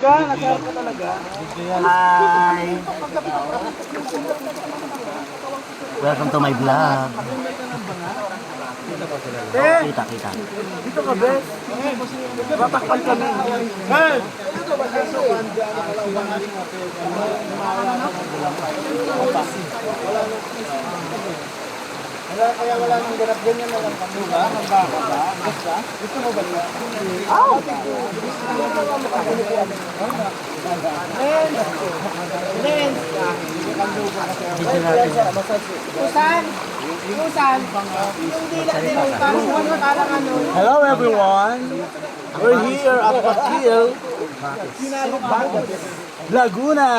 Hi! Welcome to my vlog. Kita, kita. Dito ka, Bes. Tatakpan kami. Hey! Wala, kaya wala nang ganap ganyan na lang kami ba? Magbaka ba? Basta? Gusto mo ba niya? Aw! Lens! Lens! Susan, Susan, yung dila din yung parang ano, parang ano. Hello everyone! We're here at Patil, Laguna!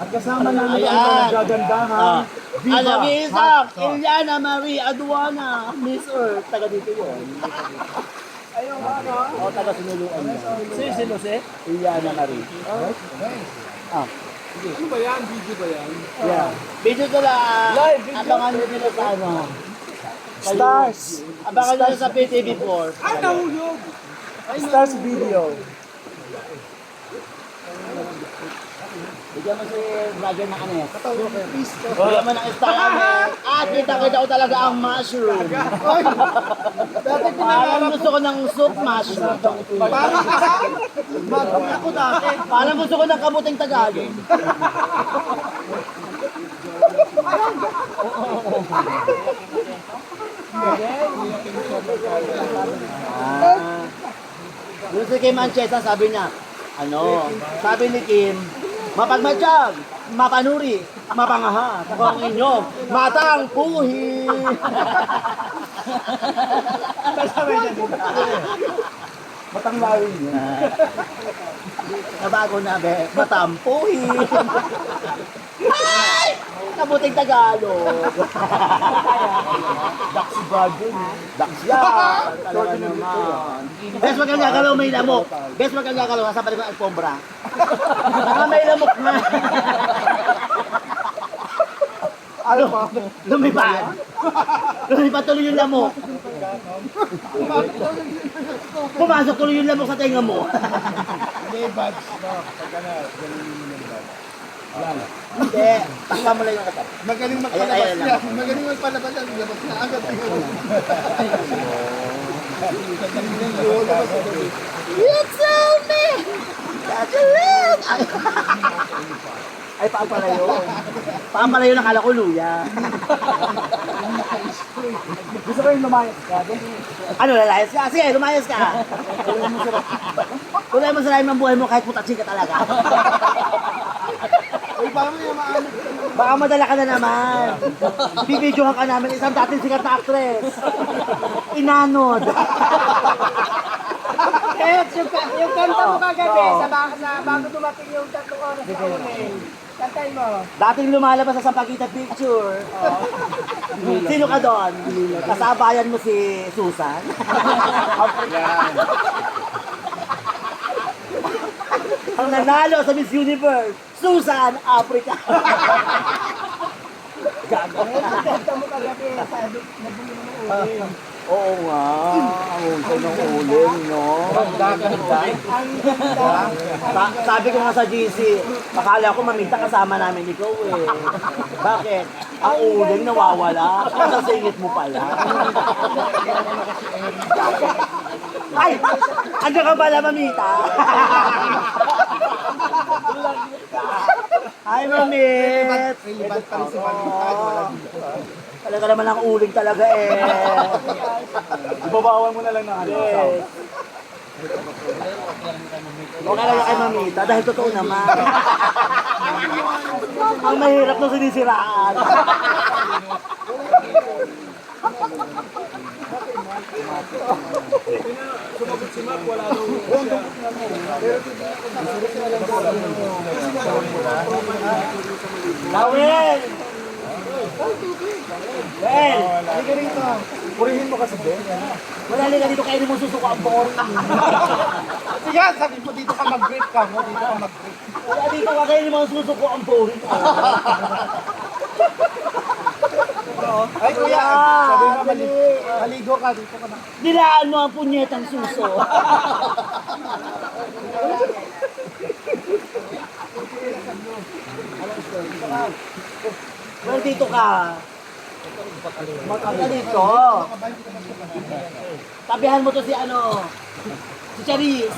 At kasama namin ang mga nagagandahan. Viva! Alam niyo isa, Hot- Eliana Marie Aduana, Miss Earth, taga dito yun. Ayun, ano? O, taga sinuluan niya. Si, si Jose? Eliana Marie. Ah. Ano ba yan? Video ba yan? Yeah. Video nila, Live video. abangan nyo nila sa ano. Stars! Abangan nyo sa PTV4. Ay, nahulog! Stars video. Bigyan mo si vlogger ng ano yan. Bigyan mo ng star ano. Ah, kita-kita ko talaga ang mushroom. Parang gusto ko ng soup mushroom. Parang ako dati. Parang gusto ko ng kamuting Tagalog. Ah. Yung si Kim Anchesa, sabi niya, ano, sabi ni Kim, mapagmatsyag, mapanuri, mapangaha, kung inyong matang puhi. Niya dito. Matanglawin niya. Nabago na, be, matampuhi. Ay! Kabuting Tagalog. Daxi Dragon. Dax yan. Talaga naman. Bes, wag kang gagalaw may lamok. Bes, wag kang gagalaw. Nasa balik ng alpombra. Baka may lamok na. Ano pa? Lumipad. Lumipad tuloy yung lamok. Pumasok tuloy yung lamok sa tenga mo. May badge na. Pagka na, ganun yung badge. Hindi. Takpa mo lang yung katat. Magaling magpalabas Ayan, ayan yan. Magaling magpalabas yan. Labas na agad. You told me that you live. Ay, paan pala yun? Paan pala yun? Nakala ko luya. Gusto ko yung lumayas ka. Ano, lalayas ka? Sige, lumayas ka. Kulay mo sa lalim ng buhay mo kahit putatsin ka talaga. Uy, maano. Baka madala ka na naman. Bibidyohan ka namin isang dating sikat na actress. Inanod. Eh, yung, ka- yung kanta mo kagabi, sa, ba- sa bago dumating yung tatlong oras na ulit. Kantahin mo. Dating lumalabas sa Sampaguita Picture. Sino ka doon? Kasabayan mo si Susan? Ang nanalo sa Miss Universe, Susan Africa. Gago. Mo kagabi, sabi, nabuli mo ng ulit. Oo nga, ang uso ng uling, no? Ang ganda. Sa- sabi ko nga sa GC, akala ko mamita kasama namin ikaw eh. Bakit? Ang uling nawawala, sa singit mo pala. Ay! Andiyan ka pala, mamita? Hi, mamit! Relevant pa rin si Mamita. Wala dito. Talaga naman ang uling talaga eh. Ibabawan mo na lang ng ano. Yes. Huwag ka lang kay mamita dahil totoo naman. ang mahirap na sinisiraan. Lawel! Well, Halika rito. Purihin mo kasi, Ben. wala liga dito kainin mo susuko ang boring. Sige, sabi mo dito ka mag-grip ka. mo, Dito ka mag-grip. Wala dito ka kainin mo susuko ang boring. Oh. Ay, kuya! Sabi mo, maligo, maligo ka, dito ka na. Nilaan mo ang punyetang suso. Well, dito ka. Magkaka dito. Tabihan mo to si ano, si Charis.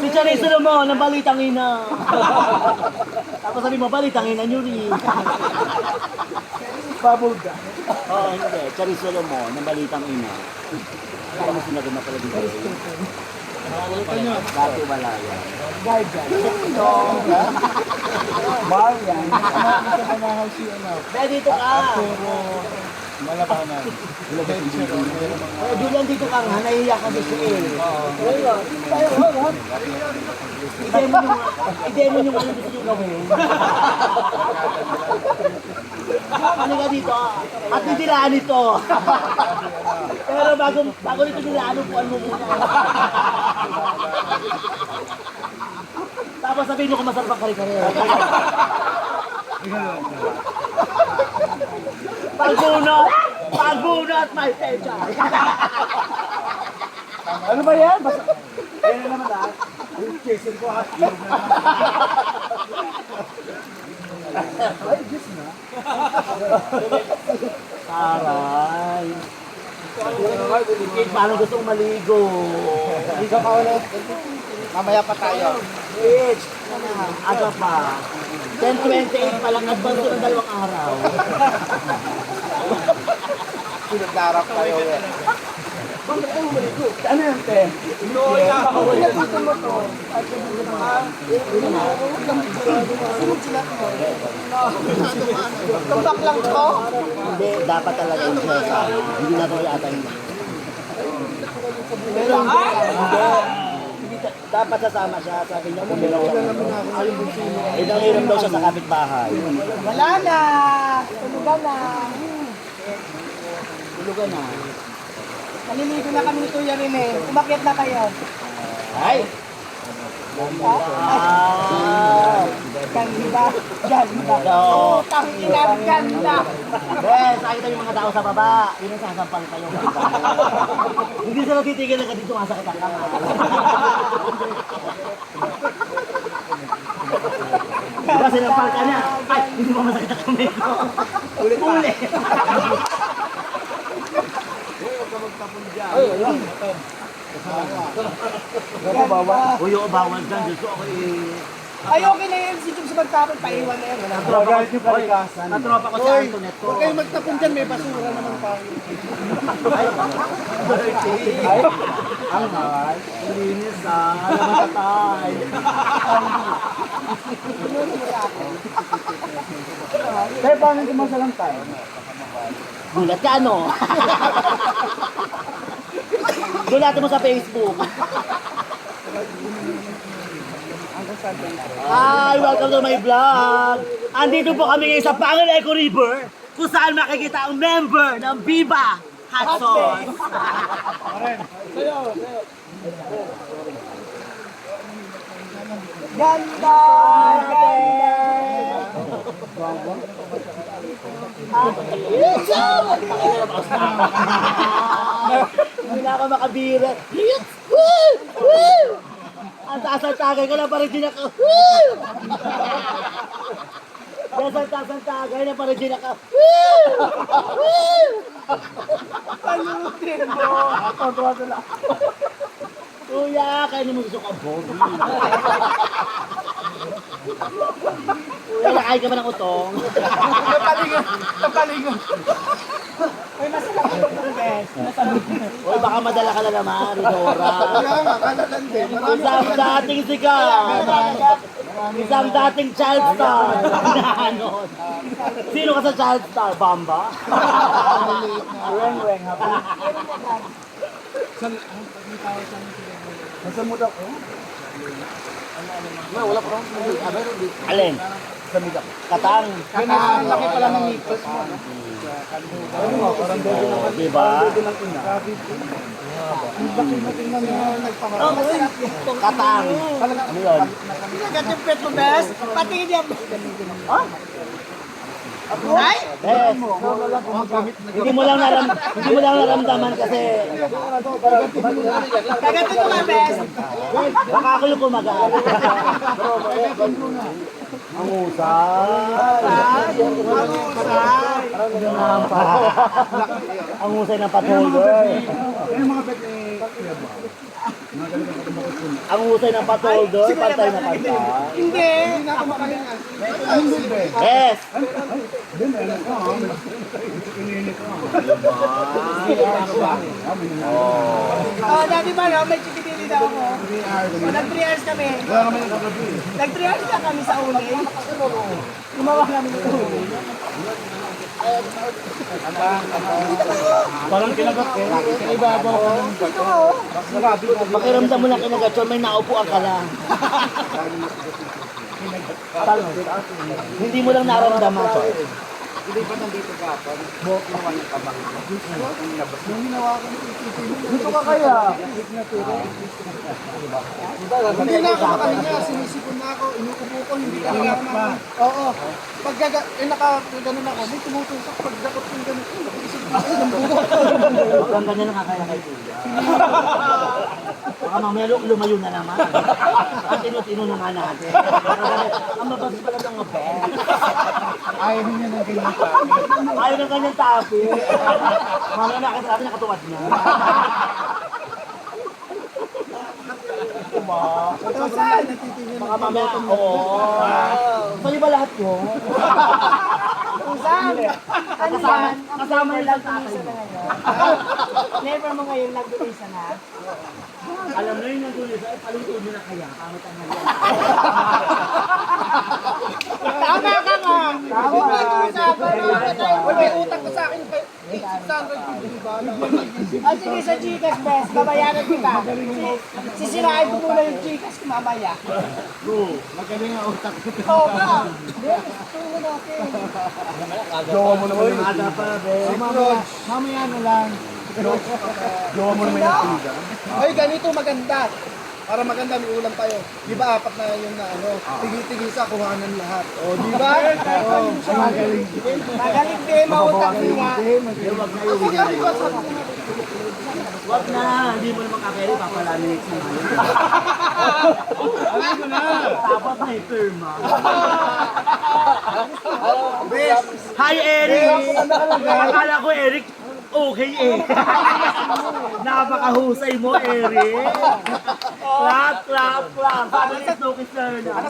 si Charis mo, ng balitang ina. Tapos sabi mo, balitang ina nyo rin. Bubble gum. Oo, hindi. Charis Solomon, ng Balitang Ina. Saka mo sinagot na pala dito. Dati wala yan. Mahal yan. Nakakita ka na si ano. Be, dito ka! Puro malabanan. Mga- Eh, Julian, dito ka nga. Nahihiya ka dito eh. Wala. I-demo nyo. I-demo nyo ano gusto nyo gawin. Ano ka dito? At nidilaan ito. Pero bago, bago nito nilaan, upuan mo muna. Tapos sabihin mo kung masarap ang kare-kare. Pagbunot! Pagbunot, my pecha! Ano ba yan? Basta... Yan na naman ah. Yung Jason ko ha. Ay, Diyos na. Aray. Parang gusto kong maligo. Ligo ka ulit. Mamaya pa tayo. Bitch! Aga pa. 10.28 pa lang, ko ng dalawang araw. Pinagdarap tayo ulit. Ano yan, te? Tumbak lang to. Hindi, dapat talaga yung siya Hindi na ito yata yun. Pero hindi, dapat sasama siya, sabi niya meron ka. Eh, nangiram daw siya sa kapitbahay. Wala na. Tulugan na. Tulugan na. Naliligo na kami ni Kuya Rene. Umakyat na kayo. Ay! Ah! Ganda. Ganda. Oo. Putang ina, ganda. Bes, nakita yung mga tao sa baba. Yun ang sasampal kayo. Hindi sila titigil na dito masakit ang kamay. Diba sinampal ka na? Ay, hindi mo masakit ang kamay ko. Ulit pa. Ulit. Uy, oo, bawal dyan. Diyos ko, ako eh. Ay, okay na yan. Si Jum sa magtapon, paiwan na yan. Wala. Magalit yung kalikasan. Natropa ko si Hoy, Antoinette ko. Huwag kayo magtapon dyan, may basura naman tayo. Ay, ang mahal. Linis ah. Alam mo tatay. Pero paano kung masalang tayo? Gulat ka ano? Gulatin mo sa Facebook. Hi! Welcome to my vlog! Andito po kami ngayon sa Pangal Eco River kung saan makikita ang member ng Viva Hot Sauce. Ganda. Hindi na ako makabira. Yes! Woo! Woo! Ang taas ang tagay ko na pa rin din ako. Woo! Yes, ang taas ang tagay na pa rin din ako. Woo! Woo! Palutin mo. Tuwa sila. Kuya, kaya naman gusto ka Bobby. Kuya, nakain ka ba ng utong? Tapalingan, tapalingan. Ay, masarap. Uy, baka madala ka na naman, Ridora. Kaya nga, kalatan din. Isang dating sikat. Isang dating child star. Nanon. Sino ka sa child star? Bamba? Weng, weng. Saan, Nasaan mo daw? Wala pa rin. Alin? Sa midak. Katang. Kaya ang laki pala ng ngipos mo. Ano mo, parang dodo ng Oh, diba? dodo ng ina. Tingnan mo, nagpamahal. Oh, masarap yan. Katang. Ano yun? Kinagat yung pet mo, bes. Pati niya. Ha? Ay! Yes. Hindi mo lang naram hindi mo lang naramdaman kasi Kagatin mo nga, bes. baka ako yung kumagaan. Ang usay. Ang usay ng patholder. Yung mga bet ni. Ang usay ng patholder, pantay na pantay. Hindi. Hindi na ako makahinga. Hindi ba? Yes. Din, ano ko, ha? Ininit ko. Oh, dati ba, no? May daw ako. Oh, nag 3 hours kami. Nag 3 hours ka kami sa uli. Gumawa kami ng uli. Parang kinagat eh. Kinibabaw ka ng. Grabe na. Pakiramdam mo na kinagatson, may naupuan ka lang. Hindi mo lang naramdaman. Hindi ba nandito ka? Buhok mo ng kabang. Yung ginawa ko Dito ka kaya? Hindi na ako makahinga. Sinisipon na ako. Inuupo ko. Hindi ka pa. Oo. Pag gaga, eh naka, ganun ako. May tumutusok. Pag dakot yung ganun. napaisip ko sa ng buhok. Huwag kang ganyan nakakaya kay Kuya. Baka mamaya lu- lumayo na naman. Ang tino-tino na nga natin. Ang mabas pala ng mabes. Ayaw niya ng ganyan pa. Ayaw ng kanyang topic. Mamaya nakasabi nakatuwad na. Ito saan? Baka mamaya, oo. Sa'yo ba lahat yun? Kung saan? Ano yan? kasama nila sa akin. Isa na ngayon. Never mo ngayon nag-uisa na. Alam na yun yung tuloy sa'yo, paluto nyo na kaya. Kamot ang halian. Tama ka nga! Nag-uusapan. Huwag may utang ka sa akin. 600 ba? Ah, sige, sa Gcash, best. Babayaran kita. Si- Sisirain ko muna yung Gcash ko mamaya. Magaling ang utak ko. Oo ka. Yes, tulungan natin. Jowa mo naman yung Ada pa, be. Mamaya, mamaya na lang. Jowa mo naman yung tiga. Ay, ganito maganda. Para maganda, may ulam tayo. Di ba apat na yung na ano, tigi-tigi sa kuhanan lahat. O, di ba? Oh, Magaling. Magaling din, mautang din nga. Huwag na yung na yun. Huwag na, hindi mo naman kakaya, papalaminate mo ngayon. Alam mo na. Dapat may firma. Hi, Eric! Akala ko, Eric, okay eh. Napakahusay mo, Eric. Clap.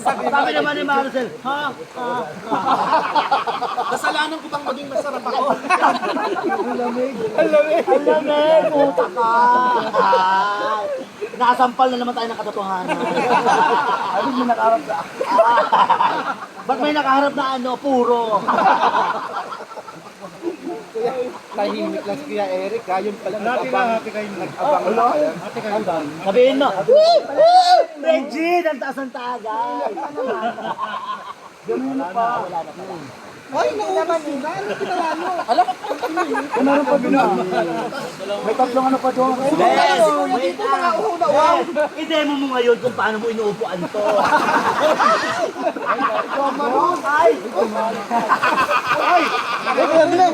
Sabi. Sabi naman ni Marcel, ha? Ha? kasalanan ko bang maging masarap ako? Ang lamig, puta ka. Ay, Nakasampal na naman tayo ng katotohanan. Ano yung nakaharap sa Ba't may nakaharap na ano, puro? Tahimik lang si Kuya Eric, ha? Yun pala kayo. nag-abang na kaya. Sabihin mo, Woo! Woo! Regine, ang taas ng tagay. Ganun na pa. Ay, naubos yun. Ano pinala mo? Meron pa doon. May tatlong ano pa doon. Yes, dito mga una, wow! I-demo mo ngayon kung paano mo inuupuan to. Ay! Ay! Na.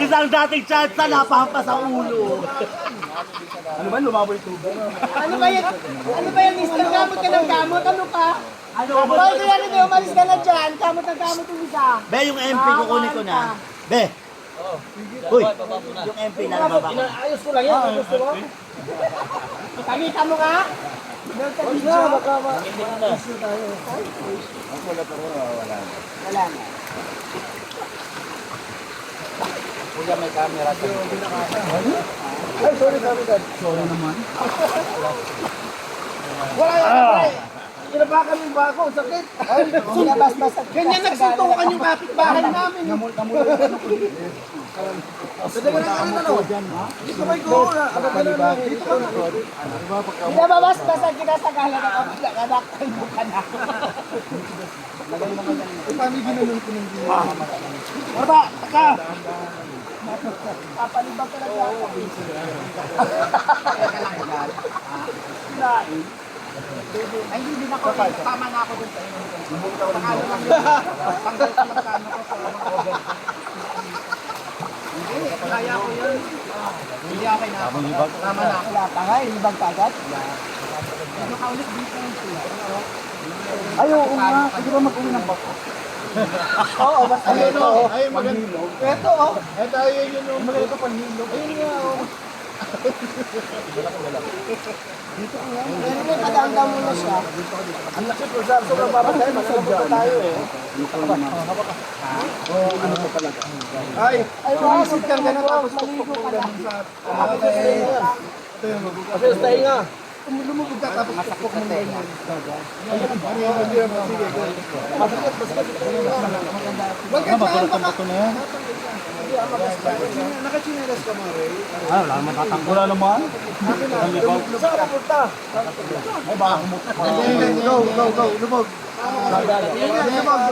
Isang dating child star napahampas sa ulo. Ano ba, lumaboy tubig? Ano ba yan? Ano ba yan, mister? Gamot ka ng gamot? Ano ka? Ano ba? Bakit kaya rin umalis ka na dyan? Gamot na gamot yung isa. Be, yung MP kukunin ko na. Be. Uy, yung MP na baba ko. Ayos ko lang yan. Gusto mo? Kamita mo ka? Meron ka dito? Wala na. Kuya, may camera sa Ay, sorry, sorry, dad. Sorry naman. Wala yan, wala yan. Inabakan yung bako, sakit. Ay, Sinabas-basan kita ganyan sa nagsuntukan yung kapitbahay namin. Namul, namul. Pwede ka na kanin ano? Dito may go na. Ano ka na? Dito ka na. Sinabas-basan kita sa gala ng kapitbahay. Kalbo ka na. Eh, paano ginanong ko ng Baba, taka! Papalibag ka na dyan. Ay, hindi din ako. Tama na ako dun sa inyo. Pakalo lang yun. Tanggal ko magkano ko sa mga over. Hindi, kaya ko yun. Hindi okay na ako. Tama na ako. Wala pa nga, ibang kagat. Ano ka ulit dito yung sila? Ay, oo nga. Pwede ba mag-uwi ng bako? Oo, basta Ayun o. Ay, maganda. Ito o. Ito, ayun yun o. Maganda panhilog. Ayun nga o. Pero may padaan muna siya. Ang laki po sa sobrang baba tayo. Magkakapunta tayo eh. Ay, Ay, wow, Sumisid ka na tapos maligo ka na. Ah, eh. Ito yung magugas. Kasi sa tayo nga. Lumubog ka tapos pukpok mo ganyan. Ayun, hindi naman. Sige, go. Masikat, masikat. Huwag ka dyan, baka. Nakachinelas ka, Mare. Ah, wala naman naman. Saan ka punta? Ay, baka kumuta. Go, go, go. Lumog. Lumog.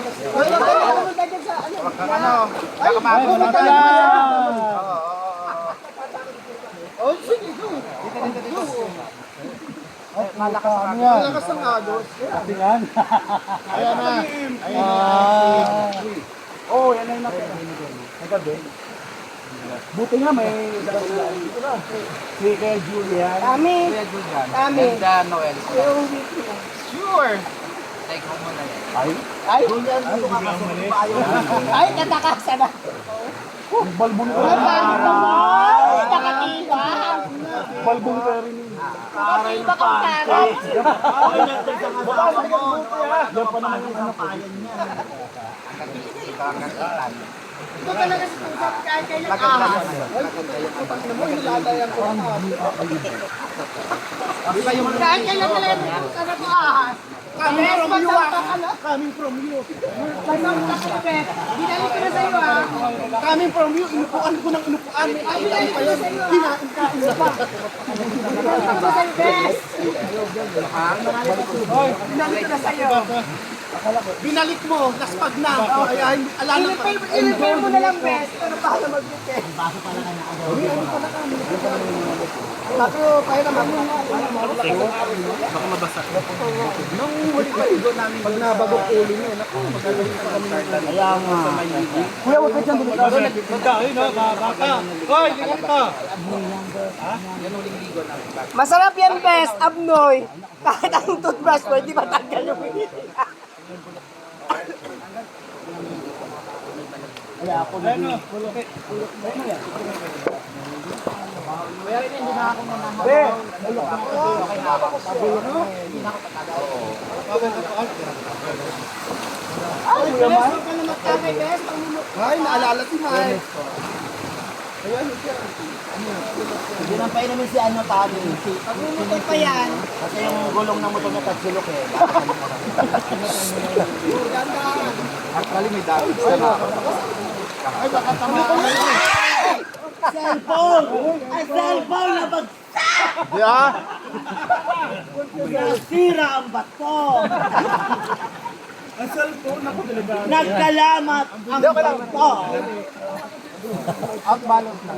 Ay, pumunta dyan sa ano. Ano? Ay, pumunta dyan. Oh, sige, go. Malakas ang Ano yan? Malakas ang agos. Tingnan. Ayan na. Ayan Ah. Oh, yan na yung nakita. Nagabi. Buti nga may na. Si Kuya Julian. Kami. Kami. Noel. Yung Sure! Take home mo na yan. Ay, Ay, Julian, dito ka kasi ayaw. ay, natakasa na. Ang balbon ko. Ay, bakit naman? Nakatiba. Balbon ka rin. Nakatiba kang tarot. Yan pa naman yung kayan niya. Ito talaga si Tusap kahit kailan ahas. Kahit kailan talaga si Tusap ako ahas. Coming from you ah. Coming from you. Binalik ko na sa'yo ah. Coming from you. Inupuan ko ng inupuan. Ay, binalik pa ko na sa'yo ah. Kinain-kain na pa. Binalik ko na sa'yo, bes. Binalik ko na sa'yo. Binalik mo. Naspag na. Kaya hindi alala pa. I-repair mo na lang, bes. Pero paano mag-repair? Sabi ko, kaya naman Baka mabasa. Nung huli pa igo namin. Pag nabagok ulo niyo, naku, magagaling pa kami. Kaya nga. Kuya, ka dyan. Magkain na, baka. Hoy, ka. Masarap yan, bes. Abnoy. Kahit ang toothbrush mo, hindi matanggal yung Kaya ako na. Be, Ay, bes, huwag ka na magtakay, bes. Ay, naalala si Mai. hindi nang painumin si ano tali. Si, Pagmumutol pa yan. kasi yung gulong ng motor niya tagsulok eh. Actually, may dami. Sana. Ay, baka tama. Cellphone! Ay, cellphone na bag... Yeah. Nasira ang bato! Ang cellphone ako talaga. Nagkalamat ang bato! At balot na.